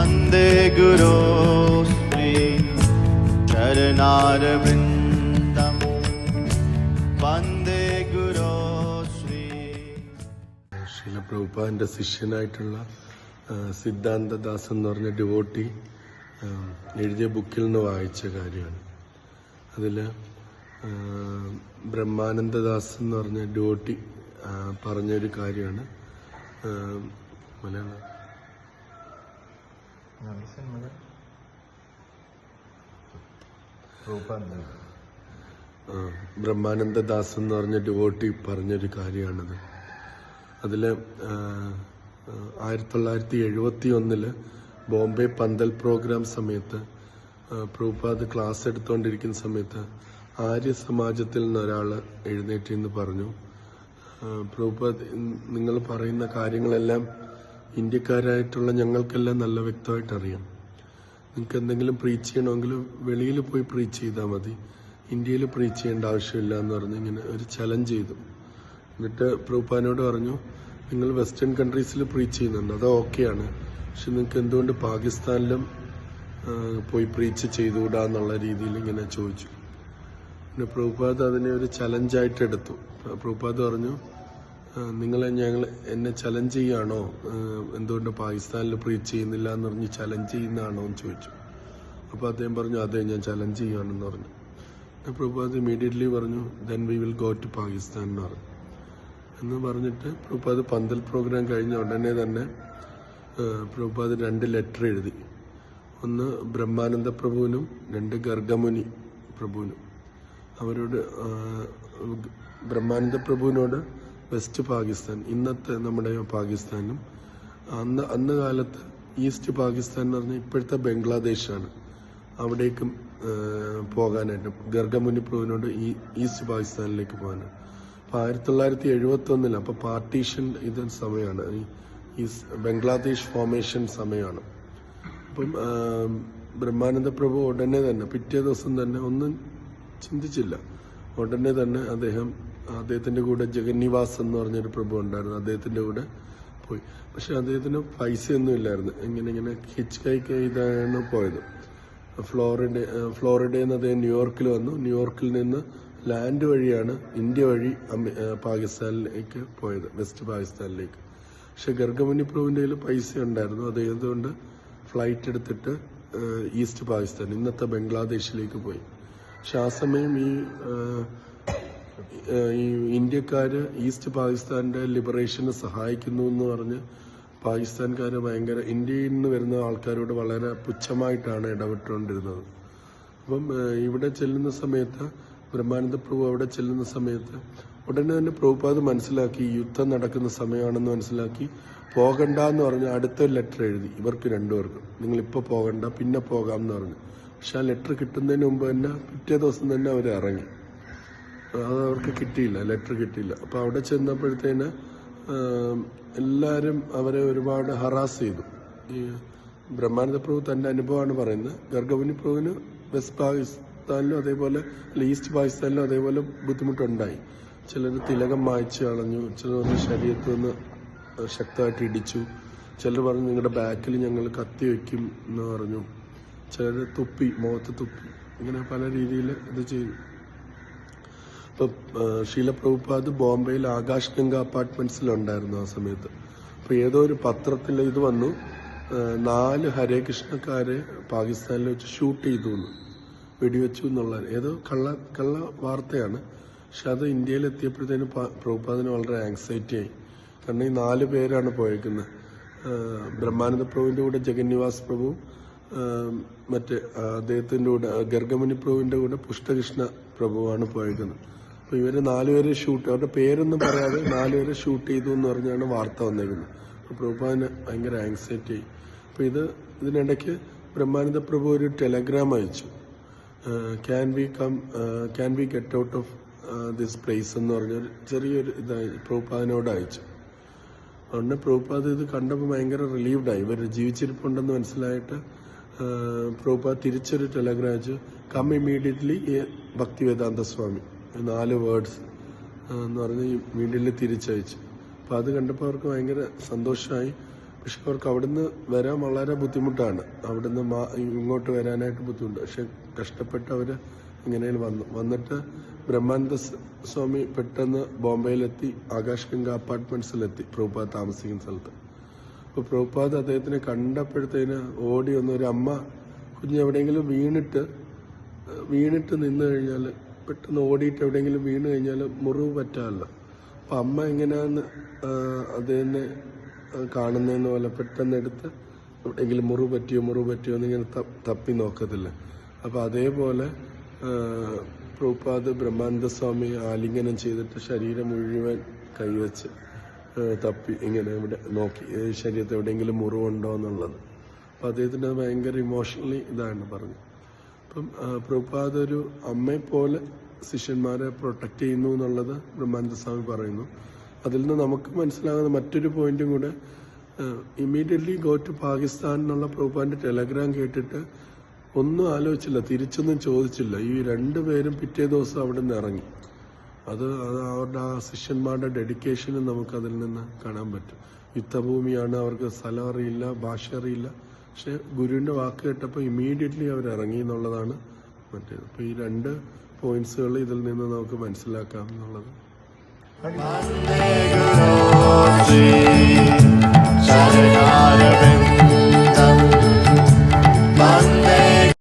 വന്ദേ ഗുരോ ശ്രീ ചരണാരവിന്ദം. വന്ദേ ഗുരോ ശ്രീ ശീലപ്രഭുപാദിന്റെ ശിഷ്യനായിട്ടുള്ള സിദ്ധാന്തദാസ് എന്ന് പറഞ്ഞ ഡിവോട്ടി എഴുതിയ ബുക്കിൽ നിന്ന് വായിച്ച കാര്യമാണ്. അതിൽ ബ്രഹ്മാനന്ദദാസ് എന്ന് പറഞ്ഞ ഡ്യൂട്ടി പറഞ്ഞൊരു കാര്യമാണ്. മലയാളം മലയാളം ആ, ബ്രഹ്മാനന്ദദാസ് എന്ന് പറഞ്ഞ ഡിവോട്ടി പറഞ്ഞൊരു കാര്യമാണത്. അതിൽ ആയിരത്തി തൊള്ളായിരത്തി എഴുപത്തി ഒന്നിൽ ബോംബെ പന്തൽ പ്രോഗ്രാം സമയത്ത് പ്രൂപാദ് പ്രഭുപാദ് ക്ലാസ് എടുത്തുകൊണ്ടിരിക്കുന്ന സമയത്ത് ആര്യ സമാജത്തിൽ നിന്ന് ഒരാൾ എഴുന്നേറ്റ് എന്ന് പറഞ്ഞു. പ്രൂപാദ് പ്രഭുപാദ് നിങ്ങൾ പറയുന്ന കാര്യങ്ങളെല്ലാം ഇന്ത്യക്കാരായിട്ടുള്ള ഞങ്ങൾക്കെല്ലാം നല്ല വ്യക്തമായിട്ട് അറിയാം നിങ്ങൾക്ക് എന്തെങ്കിലും പ്രീച്ച് ചെയ്യണമെങ്കിൽ വെളിയിൽ പോയി പ്രീച്ച് ചെയ്താൽ മതി. ഇന്ത്യയിൽ പ്രീച്ച് ചെയ്യേണ്ട ആവശ്യമില്ല എന്ന് പറഞ്ഞ് ഇങ്ങനെ ഒരു ചലഞ്ച് ചെയ്തു. എന്നിട്ട് പ്രൂപ്പാനോട് പറഞ്ഞു നിങ്ങൾ വെസ്റ്റേൺ കൺട്രീസിൽ പ്രീച്ച് ചെയ്യുന്നുണ്ട്. അത് ഓക്കെയാണ് പക്ഷെ നിങ്ങൾക്ക് എന്തുകൊണ്ട് പാകിസ്ഥാനിലും പോയി പ്രീച്ച് ചെയ്തുകൂടാ എന്നുള്ള രീതിയിൽ ഇങ്ങനെ ചോദിച്ചു. പിന്നെ പ്രഭുപാദ് അതിനെ ഒരു ചലഞ്ചായിട്ട് എടുത്തു. പ്രഭുപാദ് പറഞ്ഞു "ആ, നിങ്ങളെ ഞങ്ങൾ എന്നെ ചലഞ്ച് ചെയ്യാണോ? എന്തുകൊണ്ട് പാകിസ്ഥാനിൽ പ്രീച്ച് ചെയ്യുന്നില്ല എന്ന് പറഞ്ഞ് ചലഞ്ച് ചെയ്യുന്നതാണോ എന്ന് ചോദിച്ചു. അപ്പോൾ അദ്ദേഹം പറഞ്ഞു അതെ ഞാൻ ചലഞ്ച് ചെയ്യുകയാണെന്ന് പറഞ്ഞു. പ്രഭുപാദ് ഇമീഡിയറ്റ്ലി പറഞ്ഞു then we will go to Pakistan എന്ന് പറഞ്ഞു. എന്ന് പറഞ്ഞിട്ട് പ്രഭുപാദ് പന്തൽ പ്രോഗ്രാം കഴിഞ്ഞ ഉടനെ തന്നെ പ്രഭുപാദ് രണ്ട് ലെറ്റർ എഴുതി. ഒന്ന് ബ്രഹ്മാനന്ദ പ്രഭുവിനും രണ്ട് ഗർഗമുനി പ്രഭുവിനും. അവരോട് ബ്രഹ്മാനന്ദ പ്രഭുവിനോട് വെസ്റ്റ് പാകിസ്ഥാൻ ഇന്നത്തെ നമ്മുടെ പാകിസ്ഥാനും അന്ന് അന്ന് കാലത്ത് ഈസ്റ്റ് പാകിസ്ഥാൻ എന്ന് പറഞ്ഞാൽ ഇപ്പോഴത്തെ ബംഗ്ലാദേശാണ്. അവിടേക്കും പോകാനായിട്ട് ഗർഗമുനി പ്രഭുവിനോട് ഈ ഈസ്റ്റ് പാകിസ്ഥാനിലേക്ക് പോകാനാണ് അപ്പൊ ആയിരത്തി തൊള്ളായിരത്തി എഴുപത്തി ഒന്നിൽ അപ്പൊ പാർട്ടീഷൻ ഇത് സമയമാണ് ഈ ബംഗ്ലാദേശ് ഫോർമേഷൻ സമയമാണ് അപ്പം ബ്രഹ്മാനന്ദ പ്രഭു ഉടനെ തന്നെ പിറ്റേ ദിവസം തന്നെ ഒന്നും ചിന്തിച്ചില്ല. ഉടനെ തന്നെ അദ്ദേഹം അദ്ദേഹത്തിന്റെ കൂടെ ജഗന്നിവാസ് എന്ന് പറഞ്ഞൊരു പ്രഭു ഉണ്ടായിരുന്നു. അദ്ദേഹത്തിന്റെ കൂടെ പോയി. പക്ഷെ അദ്ദേഹത്തിന് പൈസയൊന്നും ഇല്ലായിരുന്നു. ഇങ്ങനെ ഇങ്ങനെ ഹിച്ച് കൈക്ക് ചെയ്താണ് പോയത്. ഫ്ലോറിഡ ഫ്ലോറിഡയിൽ നിന്ന് അദ്ദേഹം ന്യൂയോർക്കിൽ വന്നു. ന്യൂയോർക്കിൽ നിന്ന് ലാൻഡ് വഴിയാണ് ഇന്ത്യ വഴി പാകിസ്ഥാനിലേക്ക് പോയത്. വെസ്റ്റ് പാകിസ്ഥാനിലേക്ക്. പക്ഷെ ഗർഗമുനി പ്രഭുവിന്റെ കയ്യിൽ പൈസ ഉണ്ടായിരുന്നു അദ്ദേഹത്തോണ്ട് ഫ്ലൈറ്റ് എടുത്തിട്ട് ഈസ്റ്റ് പാകിസ്ഥാൻ ഇന്നത്തെ ബംഗ്ലാദേശിലേക്ക് പോയി. പക്ഷെ ആ സമയം ഈ ഈ ഇന്ത്യക്കാര് ഈസ്റ്റ് പാകിസ്ഥാന്റെ ലിബറേഷന് സഹായിക്കുന്നു എന്ന് പറഞ്ഞ് പാകിസ്ഥാൻകാര് ഭയങ്കര ഇന്ത്യയിൽ നിന്ന് വരുന്ന ആൾക്കാരോട് വളരെ പുച്ഛമായിട്ടാണ് ഇടപെട്ടുകൊണ്ടിരുന്നത്. അപ്പം ഇവിടെ ചെല്ലുന്ന സമയത്ത് ബ്രഹ്മാനന്ദ പ്രഭു അവിടെ ചെല്ലുന്ന സമയത്ത് ഉടനെ തന്നെ പ്രഭുപാദ് മനസ്സിലാക്കി യുദ്ധം നടക്കുന്ന സമയമാണെന്ന് മനസ്സിലാക്കി പോകണ്ട എന്ന് പറഞ്ഞ് അടുത്ത ലെറ്റർ എഴുതി. ഇവർക്ക് രണ്ടുപേർക്കും. നിങ്ങൾ ഇപ്പോൾ പോകണ്ട പിന്നെ പോകാം എന്ന് പറഞ്ഞു. പക്ഷെ ആ ലെറ്റർ കിട്ടുന്നതിന് മുമ്പ് തന്നെ പിറ്റേ ദിവസം തന്നെ അവർ ഇറങ്ങി. അവർക്ക് കിട്ടിയില്ല ലെറ്റർ കിട്ടിയില്ല. അപ്പോൾ അവിടെ ചെന്നപ്പോഴത്തേന് എല്ലാവരും അവരെ ഒരുപാട് ഹറാസ് ചെയ്തു. ഈ ബ്രഹ്മാനന്ദ പ്രഭു തന്റെ അനുഭവമാണ് പറയുന്നത്. ഗർഗമുനി പ്രഭുവിന് വെസ്റ്റ് പാകിസ്ഥാനിലും അതേപോലെ അല്ല, ഈസ്റ്റ് പാകിസ്ഥാനിലും അതേപോലെ ബുദ്ധിമുട്ടുണ്ടായി. ചിലർ തിലകം മായ്ച്ച് കളഞ്ഞു ചിലർ വന്ന് ശരീരത്തു നിന്ന് ശക്തമായിട്ട് ഇടിച്ചു. ചിലർ പറഞ്ഞു നിങ്ങളുടെ ബാക്കിൽ ഞങ്ങൾ കത്തി വയ്ക്കും എന്ന് പറഞ്ഞു. ചിലർ തുപ്പി മുഖത്ത് തുപ്പി. ഇങ്ങനെ പല രീതിയിൽ ഇത് ചെയ്തു. ഇപ്പൊ ശീലപ്രഭുപാദ് ബോംബെയിൽ ആകാശ് ഗംഗ അപ്പാർട്ട്മെന്റ്സിലുണ്ടായിരുന്നു ആ സമയത്ത്. അപ്പൊ ഏതോ ഒരു പത്രത്തിൽ ഇത് വന്നു നാല് ഹരേ കൃഷ്ണക്കാരെ പാകിസ്ഥാനിൽ വെച്ച് ഷൂട്ട് ചെയ്തു എന്ന് വെടിവെച്ചു എന്നുള്ള ഏതോ കള്ള കള്ള വാർത്തയാണ്. പക്ഷെ അത് ഇന്ത്യയിൽ എത്തിയപ്പോഴത്തേന് പ്രഭുപാദിന് വളരെ ആങ്സൈറ്റി ആയി. കാരണം ഈ നാല് പേരാണ് പോയേക്കുന്നത്. ബ്രഹ്മാനന്ദ പ്രഭുവിന്റെ കൂടെ ജഗന്നിവാസ് പ്രഭു മറ്റേ അദ്ദേഹത്തിന്റെ കൂടെ ഗർഗമണി പ്രഭുവിന്റെ കൂടെ പുഷ്ടകൃഷ്ണ പ്രഭുവാണ് പോയേക്കുന്നത്. അപ്പൊ ഇവർ നാലുപേരെ ഷൂട്ട് അവരുടെ പേരൊന്നും പറയാതെ നാലുപേരെ ഷൂട്ട് ചെയ്തു എന്ന് പറഞ്ഞാണ് വാർത്ത വന്നേക്കുന്നത്. അപ്പൊ പ്രഭുപാദിന് ഭയങ്കര ആങ്സൈറ്റി ആയി. അപ്പൊ ഇത് ഇതിനിടയ്ക്ക് ബ്രഹ്മാനന്ദ പ്രഭു ഒരു ടെലഗ്രാം അയച്ചു. Can we come can we get out of this place എന്ന് പറഞ്ഞൊരു ചെറിയൊരു ഇതായി പ്രഭുപാദിനോട് അയച്ചു. അതുകൊണ്ട് പ്രഭുപാദ് ഇത് കണ്ടപ്പോൾ ഭയങ്കര റിലീവ്ഡായി ഇവർ ജീവിച്ചിരിപ്പുണ്ടെന്ന് മനസ്സിലായിട്ട് പ്രഭുപാദ് തിരിച്ചൊരു ടെലഗ്രാം അയച്ചു. കം ഇമ്മീഡിയറ്റ്ലി ഭക്തിവേദാന്ത സ്വാമി നാല് വേർഡ്സ് എന്ന് പറഞ്ഞ് ഇമ്മീഡിയറ്റ്ലി തിരിച്ചയച്ചു. അപ്പം അത് കണ്ടപ്പോൾ അവർക്ക് ഭയങ്കര സന്തോഷമായി. പക്ഷെ അവർക്ക് അവിടുന്ന് വരാൻ വളരെ ബുദ്ധിമുട്ടാണ്. അവിടുന്ന് ഇങ്ങോട്ട് വരാനായിട്ട് ബുദ്ധിമുട്ട്. പക്ഷെ കഷ്ടപ്പെട്ട് അവർ ഇങ്ങനെയും വന്നു. വന്നിട്ട് ബ്രഹ്മാനന്ദ സ്വാമി പെട്ടെന്ന് ബോംബെയിലെത്തി ആകാശ് ഗംഗ അപ്പാർട്ട്മെന്റ്സിലെത്തി പ്രഭുപാദ് താമസിക്കുന്ന സ്ഥലത്ത്. അപ്പോൾ പ്രഭുപാദ് അദ്ദേഹത്തിനെ കണ്ടപ്പോഴത്തേന് ഓടി വന്ന ഒരു അമ്മ കുഞ്ഞ് എവിടെയെങ്കിലും വീണിട്ട് വീണിട്ട് നിന്നു കഴിഞ്ഞാൽ പെട്ടെന്ന് ഓടിയിട്ട് എവിടെയെങ്കിലും വീണ് കഴിഞ്ഞാൽ മുറിവ് പറ്റാമല്ലോ അപ്പം അമ്മ എങ്ങനെയാന്ന് അദ്ദേഹനെ കാണുന്നതെന്ന് പോലെ പെട്ടെന്ന് എടുത്ത് എവിടെയെങ്കിലും മുറിവ് പറ്റിയോ മുറിവ് പറ്റിയോ എന്ന് ഇങ്ങനെ തപ്പി നോക്കത്തില്ല. അപ്പം അതേപോലെ പ്രൂപ്പാദ് ബ്രഹ്മാനന്ദ സ്വാമി ആലിംഗനം ചെയ്തിട്ട് ശരീരം മുഴുവൻ കൈവച്ച് തപ്പി ഇങ്ങനെ ഇവിടെ നോക്കി ശരീരത്തിൽ എവിടെയെങ്കിലും മുറിവുണ്ടോ എന്നുള്ളത്. അപ്പം അദ്ദേഹത്തിന് ഭയങ്കര ഇമോഷണലി ഇതാണ് പറഞ്ഞു. അപ്പം പ്രഭുപാദ ഒരു അമ്മയെപ്പോലെ ശിഷ്യന്മാരെ പ്രൊട്ടക്ട് ചെയ്യുന്നു എന്നുള്ളത് ബ്രഹ്മാനന്ദ സ്വാമി പറയുന്നു. അതിൽ നിന്ന് നമുക്ക് മനസ്സിലാകുന്ന മറ്റൊരു പോയിന്റും കൂടെ ഇമ്മീഡിയറ്റ്ലി ഗോ ടു പാകിസ്ഥാൻ എന്നുള്ള പ്രഭുപാദിന്റെ ടെലഗ്രാം കേട്ടിട്ട് ഒന്നും ആലോചിച്ചില്ല തിരിച്ചൊന്നും ചോദിച്ചില്ല. ഈ രണ്ടു പേരും പിറ്റേ ദിവസം അവിടെ നിന്ന് ഇറങ്ങി. അത് അത് അവരുടെ ആ ശിഷ്യന്മാരുടെ ഡെഡിക്കേഷനും നമുക്ക് അതിൽ നിന്ന് കാണാൻ പറ്റും. യുദ്ധഭൂമിയാണ് അവർക്ക് സ്ഥലം അറിയില്ല ഭാഷ അറിയില്ല. പക്ഷെ ഗുരുവിന്റെ വാക്ക് കേട്ടപ്പോൾ ഇമ്മീഡിയറ്റ്ലി ഇറങ്ങി എന്നുള്ളതാണ് മറ്റേത്. അപ്പോൾ ഈ രണ്ട് പോയിന്റ്സുകൾ ഇതിൽ നിന്ന് നമുക്ക് മനസ്സിലാക്കാം എന്നുള്ളത്. ശരണാരവിന്ദ